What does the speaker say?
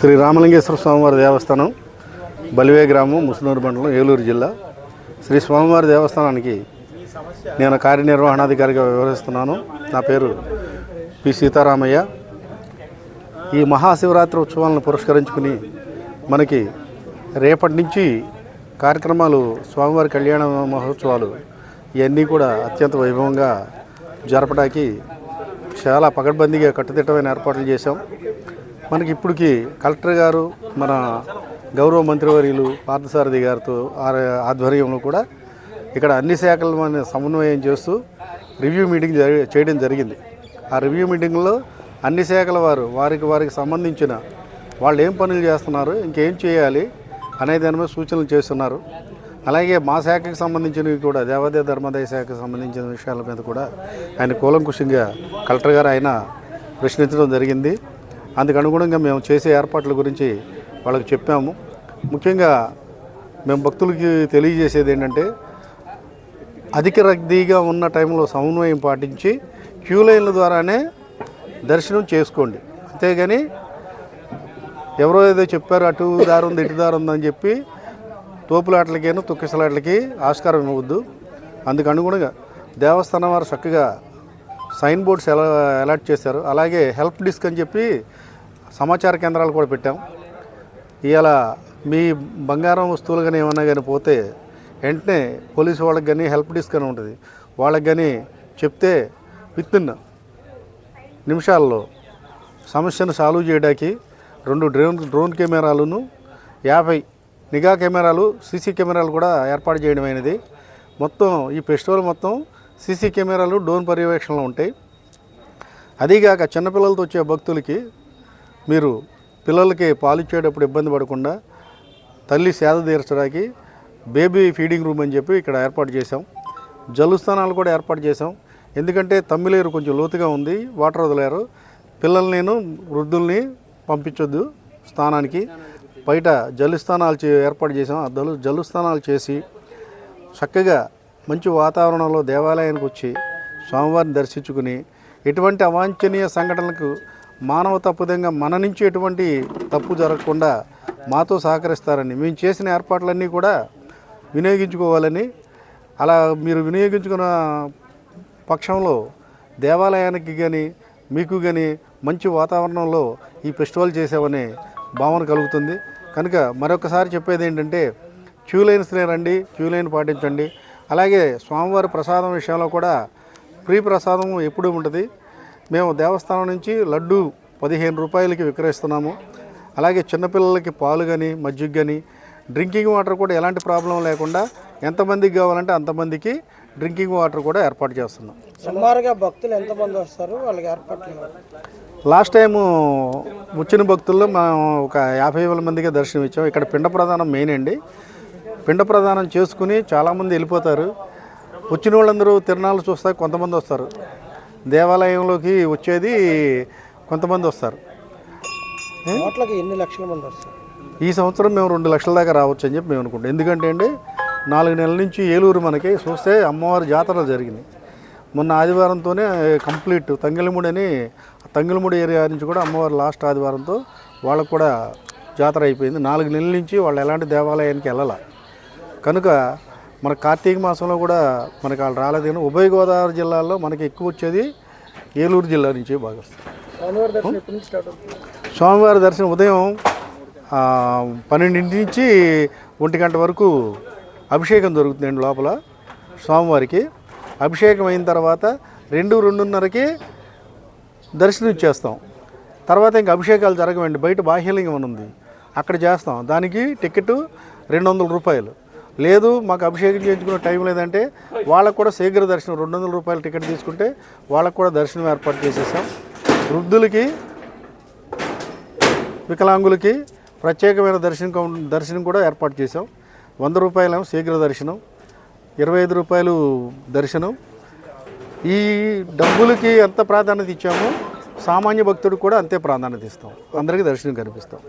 శ్రీ రామలింగేశ్వర స్వామివారి దేవస్థానం బలివే గ్రామం ముసునూరు మండలం ఏలూరు జిల్లా. శ్రీ స్వామివారి దేవస్థానానికి నేను కార్యనిర్వహణాధికారిగా వ్యవహరిస్తున్నాను. నా పేరు పి. సీతారామయ్య. ఈ మహాశివరాత్రి ఉత్సవాలను పురస్కరించుకుని మనకి రేపటి నుంచి కార్యక్రమాలు స్వామివారి కళ్యాణ మహోత్సవాలు ఇవన్నీ కూడా అత్యంత వైభవంగా జరపడానికి చాలా పకడ్బందీగా కట్టుదిట్టమైన ఏర్పాట్లు చేశాం. మనకి ఇప్పటికి కలెక్టర్ గారు మన గౌరవ మంత్రివర్యులు పార్థసారథి గారితో ఆధ్వర్యంలో కూడా ఇక్కడ అన్ని శాఖల మన సమన్వయం చేస్తూ రివ్యూ మీటింగ్ చేయడం జరిగింది. ఆ రివ్యూ మీటింగ్లో అన్ని శాఖల వారు వారికి వారికి సంబంధించిన వాళ్ళు ఏం పనులు చేస్తున్నారు ఇంకేం చేయాలి అనే దాని మీద సూచనలు చేస్తున్నారు. అలాగే మా శాఖకు సంబంధించినవి కూడా దేవాదాయ ధర్మాదాయ శాఖకు సంబంధించిన విషయాల మీద కూడా ఆయన కూలంకుషంగా కలెక్టర్ గారు ఆయన ప్రశ్నించడం జరిగింది. అందుకు అనుగుణంగా మేము చేసే ఏర్పాట్ల గురించి వాళ్ళకి చెప్పాము. ముఖ్యంగా మేము భక్తులకి తెలియజేసేది ఏంటంటే అధిక రద్దీగా ఉన్న టైంలో సమన్వయం పాటించి క్యూ లైన్ల ద్వారానే దర్శనం చేసుకోండి. అంతేగాని ఎవరో ఏదో చెప్పారు అటు దారి ఉంది ఇటు దారి ఉందని చెప్పి తోపులాటలకేను తొక్కిసలాటలకి ఆస్కారం ఇవ్వద్దు అందుకు అనుగుణంగా దేవస్థానం వారు చక్కగా సైన్ బోర్డ్స్ ఎలా అలాట్ చేశారు. అలాగే హెల్ప్ డిస్క్ అని చెప్పి సమాచార కేంద్రాలు కూడా పెట్టాం. ఇవాళ మీ బంగారం వస్తువులు కానీ ఏమన్నా కానీ పోతే వెంటనే పోలీసు వాళ్ళకి కానీ హెల్ప్ డిస్క్ అని ఉంటుంది. వాళ్ళకి కానీ చెప్తే విత్ ఇన్ నిమిషాల్లో సమస్యను సాల్వ్ చేయడానికి రెండు డ్రోన్ డ్రోన్ కెమెరాలను యాభై నిఘా కెమెరాలు సీసీ కెమెరాలు కూడా ఏర్పాటు చేయడం అయినది మొత్తం ఈ ఫెస్టివల్ మొత్తం సీసీ కెమెరాలు డోన్ పర్యవేక్షణలో ఉంటాయి. అదీగాక చిన్నపిల్లలతో వచ్చే భక్తులకి మీరు పిల్లలకి పాలు ఇచ్చేటప్పుడు ఇబ్బంది పడకుండా తల్లి సేద తీర్చడానికి బేబీ ఫీడింగ్ రూమ్ అని చెప్పి ఇక్కడ ఏర్పాటు చేసాం జలుస్థానాలు కూడా ఏర్పాటు చేసాం ఎందుకంటే తమ్మిలేరు కొంచెం లోతుగా ఉంది వాటర్ వదిలేరు. పిల్లల్ని నేను వృద్ధుల్ని పంపించొద్దు స్థానానికి బయట జలుస్థానాలు చే ఏర్పాటు చేసాం అద్దలు జలు జలుస్థానాలు చేసి చక్కగా మంచి వాతావరణంలో దేవాలయానికి వచ్చి స్వామివారిని దర్శించుకుని ఎటువంటి అవాంఛనీయ సంఘటనలకు మానవ తప్పుదంగా మన నుంచి ఎటువంటి తప్పు జరగకుండా మాతో సహకరిస్తారని మేము చేసిన ఏర్పాట్లన్నీ కూడా వినియోగించుకోవాలని అలా మీరు వినియోగించుకున్న పక్షంలో దేవాలయానికి కానీ మీకు కానీ మంచి వాతావరణంలో ఈ ఫెస్టివల్ చేసామనే భావన కలుగుతుంది. కనుక మరొకసారి చెప్పేది ఏంటంటే క్యూ లైన్స్నే రండి క్యూ లైన్ పాటించండి. అలాగే స్వామివారి ప్రసాదం విషయంలో కూడా ఫ్రీ ప్రసాదం ఎప్పుడూ ఉంటుంది. మేము దేవస్థానం నుంచి లడ్డు పదిహేను రూపాయలకి విక్రయిస్తున్నాము. అలాగే చిన్నపిల్లలకి పాలు కానీ మజ్జిగ కానీ డ్రింకింగ్ వాటర్ కూడా ఎలాంటి ప్రాబ్లం లేకుండా ఎంతమందికి కావాలంటే అంతమందికి డ్రింకింగ్ వాటర్ కూడా ఏర్పాటు చేస్తున్నాం. సుమారుగా భక్తులు ఎంతమంది వస్తారు? వాళ్ళకి ఏర్పాట్లు లాస్ట్ టైము వచ్చిన భక్తుల్లో మేము ఒక యాభై వేల మందికి దర్శనం ఇచ్చాం ఇక్కడ పిండ ప్రదానం మెయిన్ అండి. పిండ ప్రదానం చేసుకుని చాలామంది వెళ్ళిపోతారు. వచ్చిన వాళ్ళందరూ తిరణాలు చూస్తే కొంతమంది వస్తారు. దేవాలయంలోకి వచ్చేది కొంతమంది వస్తారు. నోట్లకి ఎన్ని లక్షల మంది వస్తారు? ఈ సంవత్సరం మేము రెండు లక్షల దాకా రావచ్చు అని చెప్పి మేము అనుకుంటాం ఎందుకంటే అండి నాలుగు నెలల నుంచి ఏలూరు మనకి చూస్తే అమ్మవారి జాతరలు జరిగినాయి. మొన్న ఆదివారంతోనే కంప్లీట్ తంగిలముడి అని తంగిలముడి ఏరియా నుంచి కూడా అమ్మవారి లాస్ట్ ఆదివారంతో వాళ్ళకు కూడా జాతర అయిపోయింది. నాలుగు నెలల నుంచి వాళ్ళు ఎలాంటి దేవాలయానికి వెళ్ళాల. కనుక మన కార్తీక మాసంలో కూడా మనకి వాళ్ళు రాలేదు కానీ ఉభయ గోదావరి జిల్లాల్లో మనకి ఎక్కువ వచ్చేది ఏలూరు జిల్లా నుంచి బాగా వస్తుంది స్వామివారి దర్శనం ఉదయం పన్నెండింటి నుంచి ఒంటి గంట వరకు అభిషేకం జరుగుతుందండి లోపల స్వామివారికి. అభిషేకం అయిన తర్వాత రెండు రెండున్నరకి దర్శనం ఇచ్చేస్తాం. తర్వాత ఇంకా అభిషేకాలు జరగవండి బయట బాహ్యలింగం ఉంది. అక్కడ చేస్తాం. దానికి టికెట్ రెండు వందల రూపాయలు. లేదు మాకు అభిషేకం చేయించుకునే టైం లేదంటే వాళ్ళకు కూడా శీఘ్ర దర్శనం రెండు వందల రూపాయల టికెట్ తీసుకుంటే వాళ్ళకు కూడా దర్శనం ఏర్పాటు చేసేసాం. వృద్ధులకి వికలాంగులకి ప్రత్యేకమైన దర్శనం దర్శనం కూడా ఏర్పాటు చేసాం వంద రూపాయలేమో శీఘ్ర దర్శనం ఇరవై ఐదు రూపాయలు దర్శనం. ఈ డబ్బులకి ఎంత ప్రాధాన్యత ఇచ్చామో సామాన్య భక్తుడు కూడా అంతే ప్రాధాన్యత ఇస్తాం. అందరికీ దర్శనం కనిపిస్తాం